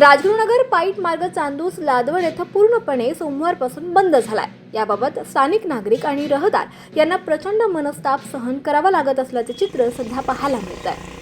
Rajgurunagar point मार्ग चांदूस लादवड येथे पूर्णपणे सोमवारपासून बंद झालाय. याबाबत स्थानिक नागरिक आणि रहदार यांना प्रचंड मनस्ताप सहन करावा लागत असल्याचे चित्र सध्या पाहायला मिळत आहे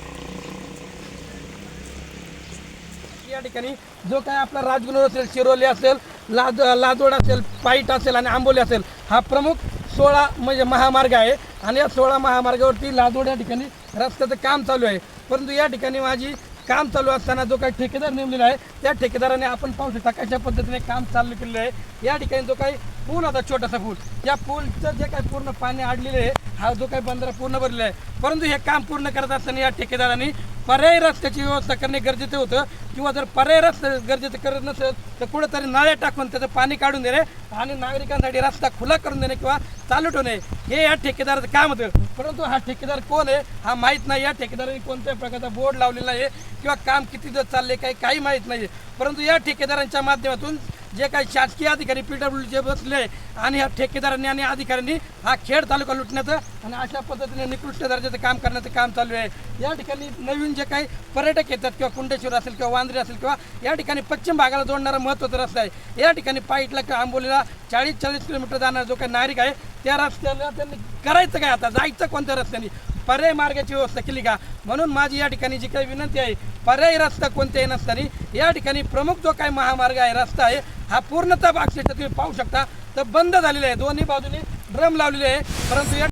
या ठिकाणी जो काय आपला राजगुरू असेल शिरोली असेल लाद लाजोड असेल पाईट असेल आणि आंबोली असेल हा प्रमुख सोळा म्हणजे महामार्ग आहे. आणि या सोळा महामार्गावरती लाजोड या ठिकाणी रस्त्याचं काम चालू आहे. परंतु या ठिकाणी माझी काम चालू असताना जो काही ठेकेदार नेमलेला आहे त्या ठेकेदाराने आपण पाहू शकता कशा पद्धतीने काम चालू केलेलं आहे. या ठिकाणी जो काही पूल होता छोटासा पूल या पूलचं जे काही पूर्ण पाणी अडलेलं आहे हा जो काही बंधारा पूर्ण भरलेला आहे. परंतु हे काम पूर्ण करत असताना या ठेकेदारांनी पर्यायी रस्त्याची व्यवस्था करणे गरजेचं होतं. किंवा जर पर्यायी रस्ता गरजेचं करत नसेल तर कुठेतरी नाळे टाकून त्याचं पाणी काढून देणे आणि नागरिकांसाठी रस्ता खुला करून देणे किंवा चालू ठेवणे. हे या ठेकेदाराचं काम होतं. परंतु हा ठेकेदार कोण आहे हा माहीत नाही. या ठेकेदाराने कोणत्याही प्रकारचा बोर्ड लावलेला आहे किंवा काम किती दिवस चालले काही काही माहीत नाही. परंतु या ठेकेदारांच्या माध्यमातून जे काही शासकीय अधिकारी पी जे बसले आणि ह्या ठेकेदारांनी आणि अधिकाऱ्यांनी हा खेड तालुका लुटण्याचं आणि अशा पद्धतीने निकृष्ट दर्जाचं काम करण्याचं काम चालू आहे. या ठिकाणी नवीन जे काही पर्यटक येतात किंवा कुंडेश्वर असेल किंवा वांद्रे असेल किंवा या ठिकाणी पश्चिम भागाला जोडणारा महत्त्वाचा रस्ता आहे. या ठिकाणी पाईटला किंवा आंबोलीला चाळीस चाळीस किलोमीटर जाणारा जो काही नागरिक आहे त्या रस्त्याला त्यांनी करायचं काय आता? जायचं कोणत्या रस्त्याने? पर्यायी मार्गाची व्यवस्था केली का? म्हणून माझी या ठिकाणी जी काही विनंती आहे पर्यायी रस्ता कोणत्याही नसताना या ठिकाणी प्रमुख जो काही महामार्ग आहे रस्ता आहे हा पूर्णतः भागशेषा तुम्ही पाहू शकता. तर बंद झालेला आहे. दोन्ही बाजूने ड्रम लावलेले आहे. परंतु या